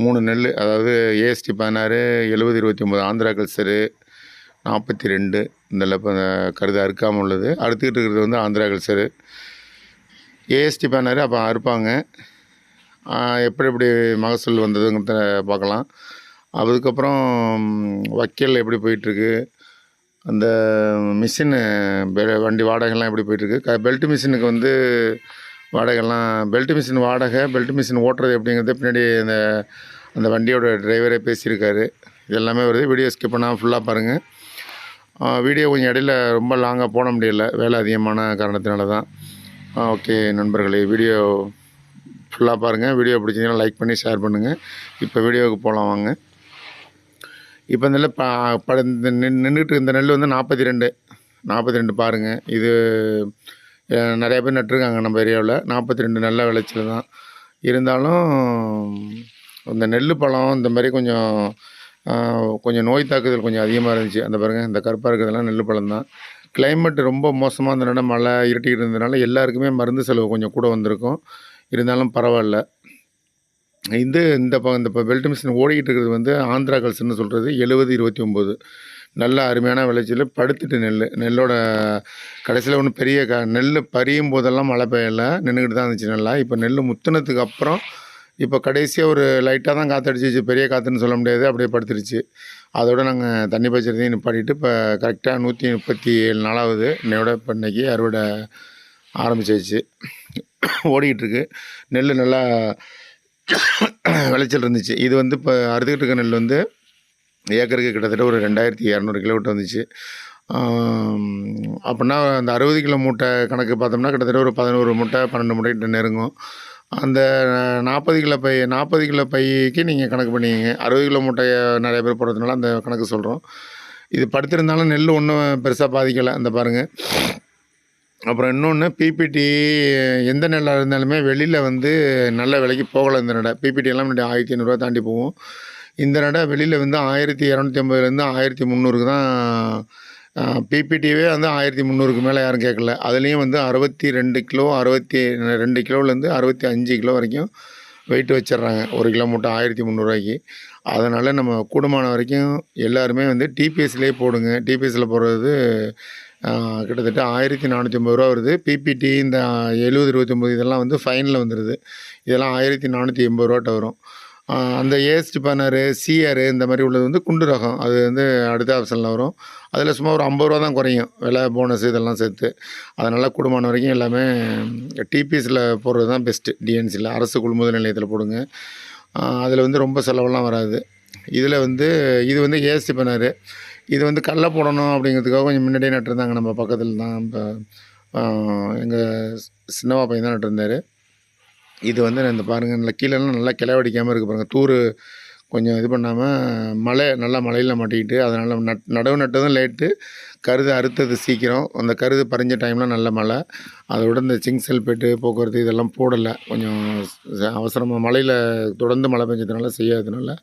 மூணு நெல் அதாவது ஏஎஸ்டி பதினாறு எழுபது இருபத்தி ஒம்பது ஆந்திரா கல்சரு நாற்பத்தி ரெண்டு இந்த இப்போ கருது அறுக்காமல் உள்ளது. அறுத்துக்கிட்டு இருக்கிறது வந்து ஆந்திரா கல்சரு ஏஎஸ்டி பதினாறு அப்போ அறுப்பாங்க. எப்படி எப்படி மகசூல் வந்ததுங்கிறத பார்க்கலாம். அதுக்கப்புறம் வக்கீல் எப்படி போயிட்டுருக்கு? அந்த மிஷினு வண்டி வாடகைலாம் எப்படி போயிட்டுருக்கு? க பெல்ட் மிஷினுக்கு வந்து வாடகைலாம் பெல்ட் மிஷின் வாடகை பெல்ட் மிஷின் ஓட்டுறது எப்படிங்கிறது பின்னாடி அந்த அந்த வண்டியோட டிரைவரே பேசியிருக்காரு. இது எல்லாமே வருது. வீடியோ ஸ்கிப் பண்ணால் ஃபுல்லாக பாருங்கள் வீடியோ கொஞ்சம் இடையில ரொம்ப லாங்காக போட முடியல. வேலை அதிகமான காரணத்தினால தான் ஓகே நண்பர்களே வீடியோ ஃபுல்லாக பாருங்கள் வீடியோ பிடிச்சிங்கன்னா லைக் பண்ணி ஷேர் பண்ணுங்கள் இப்போ வீடியோவுக்கு போகலாம் வாங்க. இப்போ இந்த நெல் ப நின்றுட்டு இந்த நெல் வந்து நாற்பத்தி ரெண்டு. நாற்பத்தி ரெண்டு பாருங்கள் இது நிறைய பேர் நட்டிருக்காங்க நம்ம ஏரியாவில். நாற்பத்தி ரெண்டு நல்ல விளைச்சல் தான். இருந்தாலும் இந்த நெல் பழம் இந்த மாதிரி கொஞ்சம் கொஞ்சம் நோய் தாக்குதல் கொஞ்சம் அதிகமாக இருந்துச்சு. அந்த பாருங்கள் இந்த கருப்பாக இருக்கிறதெல்லாம் நெல் பழம் தான். கிளைமேட் ரொம்ப மோசமாக இருந்தனால மழை இருட்டிக்கிட்டு இருந்ததுனால எல்லாருக்குமே மருந்து செலவு கொஞ்சம் கூட வந்திருக்கும். இருந்தாலும் பரவாயில்ல. இது இந்த ப இந்த இப்போ பெல்ட் மிஷின் ஓடிக்கிட்டு இருக்கிறது வந்து ஆந்திரா கல்ஸ்ன்னு சொல்கிறது எழுபது இருபத்தி ஒம்பது. நல்ல அருமையான விளைச்சல். படுத்துட்டு நெல் நெல்லோட கடைசியில் ஒன்றும் பெரிய க நெல் பறியும் போதெல்லாம் மழை பெய்யலை. நின்றுக்கிட்டு தான் இருந்துச்சு நல்லா. இப்போ நெல் முத்துனதுக்கு அப்புறம் இப்போ கடைசியாக ஒரு லைட்டாக தான் காற்றடிச்சிச்சு பெரிய காற்றுன்னு சொல்ல முடியாது. அப்படியே படுத்துருச்சு. அதோட நாங்கள் தண்ணி பச்சரிதையும் நிப்பாட்டிட்டு இப்போ கரெக்டாக நூற்றி முப்பத்தி ஏழு நாளாவது என்னையோட இப்போ இன்றைக்கி அறுவடை ஆரம்பிச்சிருச்சு ஓடிக்கிட்டு இருக்கு நெல் நல்லா விளைச்சல் இருந்துச்சு. இது வந்து இப்போ அறுத்துக்கிட்டு இருக்க நெல் வந்து ஏக்கருக்கு கிட்டத்தட்ட ஒரு ரெண்டாயிரத்தி இரநூறு கிலோமீட்டர் வந்துச்சு. அப்படின்னா அந்த அறுபது கிலோ மூட்டை கணக்கு பார்த்தோம்னா கிட்டத்தட்ட ஒரு பதினோரு மூட்டை பன்னெண்டு மூட்டை கிட்ட நெருங்கும். அந்த நாற்பது கிலோ பை நாற்பது கிலோ பைக்கு நீங்கள் கணக்கு பண்ணிக்கங்க. அறுபது கிலோ மூட்டையை நிறைய பேர் போடுறதுனால அந்த கணக்கு சொல்கிறோம் இது படுத்திருந்தாலும் நெல் ஒன்றும் பெருசாக பாதிக்கலை அந்த பாருங்கள் அப்புறம் இன்னொன்று பிபிடி எந்த நெல்லாக இருந்தாலுமே வெளியில் வந்து நல்ல விலைக்கு போகலை இந்த நடை பிபிடி எல்லாம் ஆயிரத்தி ஐநூறுரூவா தாண்டி போகும். இந்த நடை வெளியில் வந்து ஆயிரத்தி இரநூத்தி ஐம்பதுலேருந்து ஆயிரத்தி முந்நூறுக்கு தான் பிபிடிவே வந்து ஆயிரத்தி முந்நூறுக்கு மேலே யாரும் கேட்கல அதுலேயும் வந்து அறுபத்தி ரெண்டு கிலோ அறுபத்தி ரெண்டு கிலோலேருந்து அறுபத்தி அஞ்சு கிலோ வரைக்கும் வெயிட் வச்சிடுறாங்க. ஒரு கிலோ மூட்டை ஆயிரத்தி முந்நூறுரூவாய்க்கு அதனால் நம்ம கூடுமான வரைக்கும் எல்லாருமே வந்து டிபிஎஸ்லேயே போடுங்க. டிபிஎஸ்சில் போடுறது கிட்டத்தட்ட ஆயிரத்தி நானூற்றி ஐம்பது ரூபா வருது. பிபிடி இந்த எழுபது இருபத்தி ஒம்பது இதெல்லாம் வந்து ஃபைனில் வந்துடுது இதெல்லாம் ஆயிரத்தி நானூற்றி எண்பது ரூபாட்ட வரும். அந்த ஏஎஸ்டி பேனரு சிஆரு இந்த மாதிரி உள்ளது வந்து குண்டு ரகம். அது வந்து அடுத்த ஆப்ஷனில் வரும். அதில் சும்மா ஒரு ஐம்பது ரூபா தான் குறையும். விலை போனஸ் இதெல்லாம் சேர்த்து. அதனால் குடும்பம் வரைக்கும் எல்லாமே டிபிஎஸ்சில் போடுறது தான் பெஸ்ட்டு டிஎன்சியில் அரசு கொள்முதல் நிலையத்தில் போடுங்க. அதில் வந்து ரொம்ப செலவெல்லாம் வராது. இதில் வந்து இது வந்து ஏஎஸ்டி பண்ணார் இது வந்து கடல போடணும் அப்படிங்கிறதுக்காக கொஞ்சம் முன்னாடியே நட்டிருந்தாங்க நம்ம பக்கத்தில் தான். இப்போ எங்கள் சின்னவா பையன் தான் நட்டிருந்தார். இது வந்து இந்த பாருங்கள் நல்லா கீழெல்லாம் நல்லா கிளவடிக்காமல் இருக்குது பாருங்கள் தூர் கொஞ்சம் இது பண்ணாமல் மழை நல்லா மழையில் மாட்டிக்கிட்டு அதனால் நட் நடவு நட்டதும் லேட்டு. கருது அறுத்தது சீக்கிரம். அந்த கருது பறிஞ்ச டைமில் நல்ல மழை. அதோட இந்த சிங் செல்பேட்டு போக்குவரத்து இதெல்லாம் போடலை. கொஞ்சம் அவசரமாக மழையில் தொடர்ந்து மழை பெஞ்சதுனால செய்யாததுனால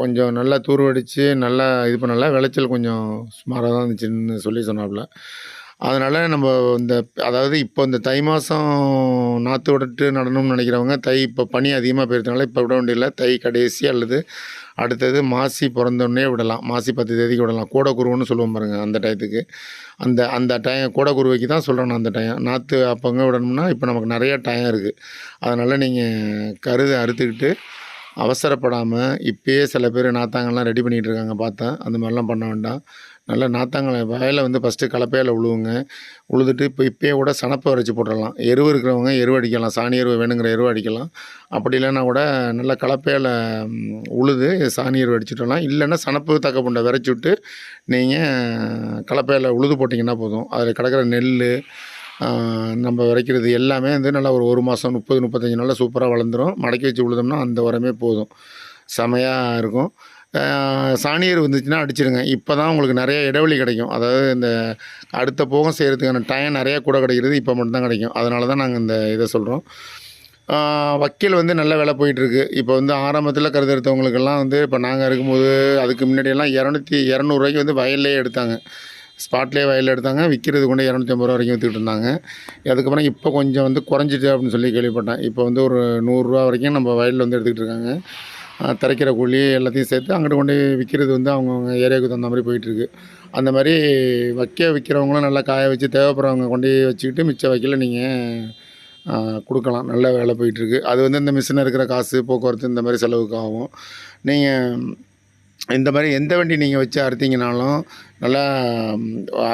கொஞ்சம் நல்லா தூர்வடித்து நல்லா இது பண்ணல. விளைச்சல் கொஞ்சம் சுமாராக தான் இருந்துச்சுன்னு சொல்லி சொன்னாப்புல. அதனால் நம்ம இந்த அதாவது இப்போ இந்த தை மாதம் நாற்று விட்டு நடணும்னு நினைக்கிறவங்க தை இப்போ பனி அதிகமாக போயிருந்தனால இப்போ விட வேண்டியதில்லை. தை கடைசி அல்லது அடுத்தது மாசி பிறந்தோடனே விடலாம். மாசி பத்து தேதிக்கு விடலாம். கூடக்குருவுன்னு சொல்லுவோம் பாருங்கள் அந்த டயத்துக்கு. அந்த அந்த டைம் கூடக்குருவைக்கு தான் சொல்கிறேன் நான் அந்த டயம் நாற்று அப்போங்க விடணும்னா இப்போ நமக்கு நிறைய டயம் இருக்குது அதனால் நீங்கள் கருதை அறுத்துக்கிட்டு அவசரப்படாமல் இப்போயே சில பேர் நாத்தாங்கெல்லாம் ரெடி பண்ணிகிட்டு இருக்காங்க பார்த்தேன் அந்த மாதிரிலாம் பண்ண வேண்டாம். நல்லா நாத்தாங்களை வயலில் வந்து ஃபஸ்ட்டு கலப்பையில் உழுவுங்க. உழுதுட்டு இப்போ இப்போயே கூட சனப்பை வரைச்சி போட்டுடலாம். எருவு இருக்கிறவங்க எருவு அடிக்கலாம். சாணி எருவு வேணுங்கிற எருவு அடிக்கலாம். அப்படி இல்லைன்னா கூட நல்லா கலப்பையில் உழுது சாணி எருவு அடிச்சுட்டலாம் இல்லைன்னா சனப்பு தக்க புண்டை விரைச்சி விட்டு நீங்கள் கலப்பையில் உழுது போட்டிங்கன்னா போதும். அதில் கிடக்கிற நெல் நம்ம விதைக்கிறது எல்லாமே வந்து நல்லா ஒரு ஒரு மாதம் முப்பது முப்பத்தஞ்சு நாளில் சூப்பராக வளர்ந்துரும். மடக்கி வச்சு உழுதோம்னா அந்த உரமே போதும். செமையாக இருக்கும். சாணியர் வந்துச்சுன்னா அடிச்சிருங்க இப்போ தான் உங்களுக்கு நிறைய இடைவெளி கிடைக்கும். அதாவது இந்த அடுத்த போகம் செய்கிறதுக்கான டைம் நிறையா கூட கிடைக்கிறது இப்போ மட்டும்தான் கிடைக்கும். அதனால தான் நாங்கள் இந்த இதை சொல்கிறோம் வக்கீல் வந்து நல்ல விலை போயிட்டுருக்கு. இப்போ வந்து ஆரம்பத்தில் கருது எடுத்தவங்களுக்கெல்லாம் வந்து இப்போ நாங்கள் இருக்கும்போது அதுக்கு முன்னாடியெல்லாம் இரநூத்தி இரநூறுவாய்க்கு வந்து வயல்லே எடுத்தாங்க. ஸ்பாட்லேயே வயலில் எடுத்தாங்க. விற்கிறது கொண்டு இரநூத்தி ஐம்பது ரூபா வரைக்கும் விற்றுக்கிட்டு இருந்தாங்க. அதுக்கப்புறம் இப்போ கொஞ்சம் வந்து குறைஞ்சிட்டு அப்படின்னு சொல்லி கேள்விப்பட்டேன். இப்போ வந்து ஒரு நூறுரூவா வரைக்கும் நம்ம வயலில் வந்து எடுத்துக்கிட்டு இருக்காங்க. தரைக்கிற கூலி எல்லாத்தையும் சேர்த்து அங்கிட்டு கொண்டு விற்கிறது வந்து அவங்கவுங்க ஏரியாவுக்கு தகுந்த மாதிரி போயிட்டுருக்கு. அந்த மாதிரி வைக்க விற்கிறவங்களும் நல்லா காய வச்சு தேவைப்படுறவங்க கொண்டு வச்சுக்கிட்டு மிச்ச வைக்கல நீங்கள் கொடுக்கலாம். நல்ல வேலை போயிட்டுருக்கு. அது வந்து இந்த மிஷினில் இருக்கிற காசு போக்குவரத்து இந்த மாதிரி செலவுக்கு ஆகும். நீங்கள் இந்த மாதிரி எந்த வண்டி நீங்கள் வச்சு அறுத்தீங்கனாலும் நல்லா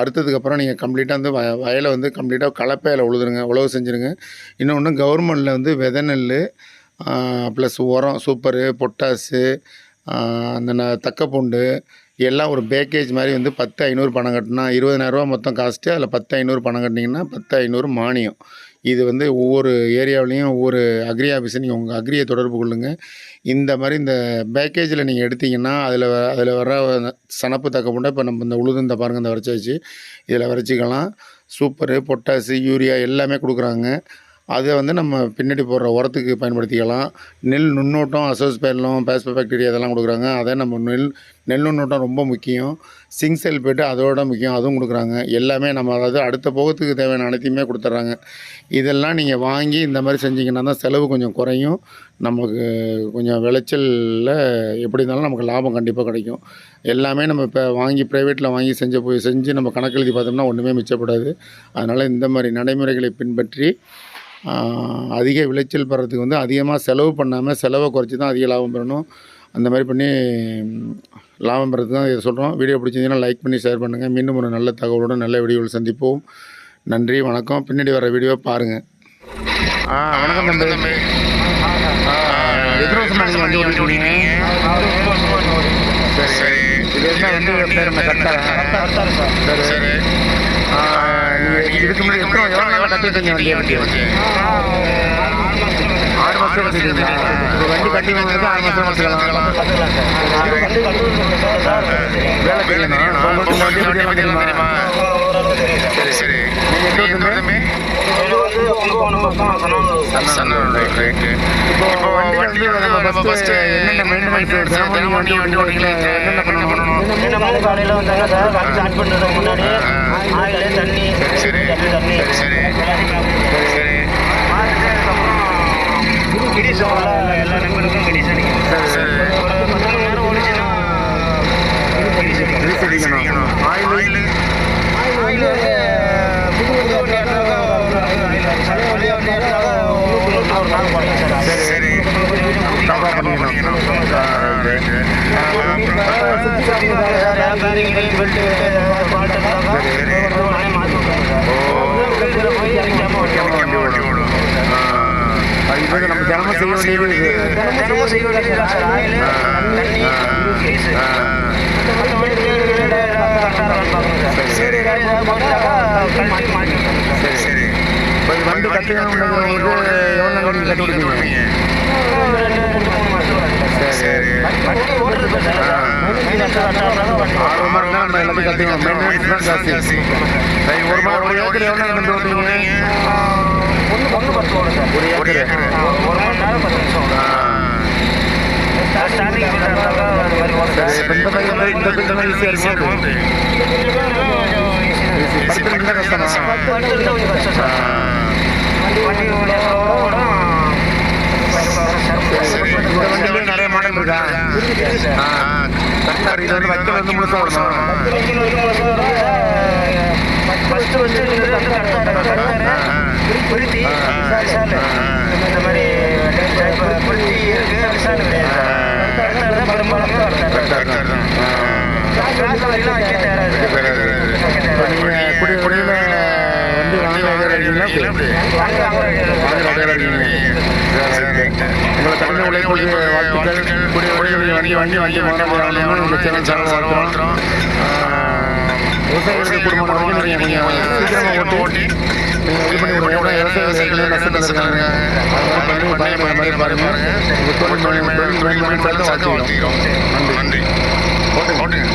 அறுத்ததுக்கப்புறம் நீங்கள் கம்ப்ளீட்டாக வந்து வ வயலை வந்து கம்ப்ளீட்டாக கலப்பையில் உழுதுருங்க உழவு செஞ்சுருங்க. இன்னொன்று கவர்மெண்டில் வந்து விதை நெல் ப்ளஸ் உரம் சூப்பரு பொட்டாஸு அந்த ந- தக்கப்பூண்டு எல்லாம் ஒரு பேக்கேஜ் மாதிரி வந்து பத்து ஐநூறு பணம் கட்டினா இருபதனாயிரரூவா மொத்தம் காஸ்ட்டு அதில் பத்து ஐநூறு பணம் கட்டினீங்கன்னா பத்து ஐநூறு மானியம். இது வந்து ஒவ்வொரு ஏரியாவிலையும் ஒவ்வொரு அக்ரி ஆஃபீஸை நீங்கள் உங்கள் அக்ரியை தொடர்பு கொள்ளுங்கள் இந்த மாதிரி இந்த பேக்கேஜில் நீங்கள் எடுத்தீங்கன்னா அதில் அதில் வர சனப்பு தக்கப்பூண்டை இப்போ நம்ம இந்த உழுதுந்த பாருங்கள் இந்த வரைச்சாச்சு இதில் வரைச்சிக்கலாம். சூப்பரு பொட்டாசு யூரியா எல்லாமே கொடுக்குறாங்க. அதை வந்து நம்ம பின்னாடி போடுற உரத்துக்கு பயன்படுத்திக்கலாம். நெல் நுண்ணோட்டம் அசோஸ்பேரலம் பேஸ்பர் பாக்டீரியா அதெல்லாம் கொடுக்குறாங்க. அதை நம்ம நெல் நெல் நுண்ணோட்டம் ரொம்ப முக்கியம். சிங்க் சல்பேட்டு அதோட முக்கியம். அதுவும் கொடுக்குறாங்க. எல்லாமே நம்ம அதாவது அடுத்த போகத்துக்கு தேவையான அனைத்தையுமே கொடுத்துட்றாங்க. இதெல்லாம் நீங்கள் வாங்கி இந்த மாதிரி செஞ்சிங்கன்னா தான் செலவு கொஞ்சம் குறையும். நமக்கு கொஞ்சம் விளைச்சலில் எப்படி இருந்தாலும் நமக்கு லாபம் கண்டிப்பாக கிடைக்கும். எல்லாமே நம்ம இப்போ வாங்கி ப்ரைவேட்டில் வாங்கி செஞ்ச போய் செஞ்சு நம்ம கணக்கு எழுதி பார்த்தோம்னா ஒன்றுமே மிச்சப்படாது. அதனால் இந்த மாதிரி நடைமுறைகளை பின்பற்றி அதிக விளைச்சல் பெறத்துக்கு வந்து அதிகமாக செலவு பண்ணாமல் செலவை குறைச்சி தான் அதிக லாபம் பெறணும். அந்த மாதிரி பண்ணி லாபம் பெறதுக்கு தான் இதை சொல்கிறோம் வீடியோ பிடிச்சிருந்தீங்கன்னா லைக் பண்ணி ஷேர் பண்ணுங்கள் மீண்டும் ஒரு நல்ல தகவலுடன் நல்ல வீடியோவில் சந்திப்போம். நன்றி வணக்கம். பின்னாடி வர வீடியோ பாருங்கள் ஆ வணக்கம் தம்பி. எத்தனை வருஷமா நீங்கள் வண்டி ஓட்டிட்டு சரி. இது என்ன பேர் என்ன? கரெக்டாக சரி நீங்கள் இதுக்கு முன்னாடி எத்தனை எவ்வளோ நாள் கட்டிட்டீங்க வண்டி வண்டி ஆறு மாதம் கட்டிட்டீங்களா வண்டி கட்டி வாங்குறது ஆறு மாதம் வச்சுக்கலாம் வேலை செய்யணும்? வண்டி தெரியுமா சரி சரி. நீங்கள் இப்போ வண்டி வந்து நம்ம ஃபஸ்ட்டு என்னென்ன மெயின்டெனன்ஸ் வண்டி வண்டி ஓட்டிங்களா என்னென்ன பண்ணணும் வந்தாங்க சார் ஸ்டார்ட் பண்ணுறதுக்கு முன்னாடி ஆயில் தண்ணி சரி தண்ணி சரி சரி பார்த்துட்டு எல்லா அடிக்கணும் சரி ஒரு பத்து மணி நேரம் ஓடிச்சுன்னா அடிக்கணும் ஆயில் ஆயில் வந்து புது புது வண்டியாட்டாக பழைய வண்டியாட்டாக உங்களுக்கு ஒரு நாள் போடுங்க சார் சரி சரி டாப்பா பண்ணிக்கணும் இப்போ நம்ம தினமும் செய்ய வேண்டியது இது சரி சரி இப்போ இது வண்டி கட்டுக்கணுங்கிறவங்களுக்கு எவ்வளோ கட்டி கொடுப்பீங்க சரி ஆறு மணி நேரம் நம்ம எல்லாத்தையும் கற்றுக்கணும் மெயின்டெனன்ஸ் தான் ஜாஸ்தி சரி ஒரு மணி ஒரு ஏக்கர் எவ்வளோ நேரம் கண்டு ஓட்டுவீங்க ஒரு ஏக்கர் ஒரு மணி நேரம் பத்து நிமிஷம் இந்த மாதிரி இந்த மாதிரி ஈஸியாக இருக்கும் படுத்துறதுக்கு தான் கஷ்டமா இந்த வண்டியிலே நிறைய மாடல் இருக்கா? சார் இது வந்து வைக்கல் வந்து முழுசாக வரணும் ஃபர்ஸ்ட் வந்து பிரித்தி விசால் இந்த மாதிரி பிரித்தி இருக்கு. விசால் கிடையாது கரெக்டாக தான் பெரும்பாலும் கரெக்டாக கிளாஸ் வரைக்கும் வைக்க தயாராக இப்போ நீங்கள் குடி குடியில் வண்டி வாங்க இருக்கீங்களா அப்படி? வாங்குற வகையில் இருக்கீங்க உங்களை தமிழ் உழைப்புக்கு வாழ்த்துக்கள் குடி குடியில் வண்டி வண்டி வண்டி முதல்ல வாங்கணும்னு இந்த சேனல் சேனல் வாழ்த்துறோம் விவசாயிகளுக்கு குடும்பம் நீங்கள் சீக்கிரமாக ஓட்டி நீங்கள் இது பண்ணி விடுங்க ஏன்னா விவசாயிகள் நஷ்டத்தில் இருக்காங்க அதனால பண்ணி பாருங்க இந்த மாதிரி பாருங்க உங்கள் தொழில் தொழில் வாழ்த்துக்கிறோம் நன்றி ஓட்டுங்க ஓட்டுங்க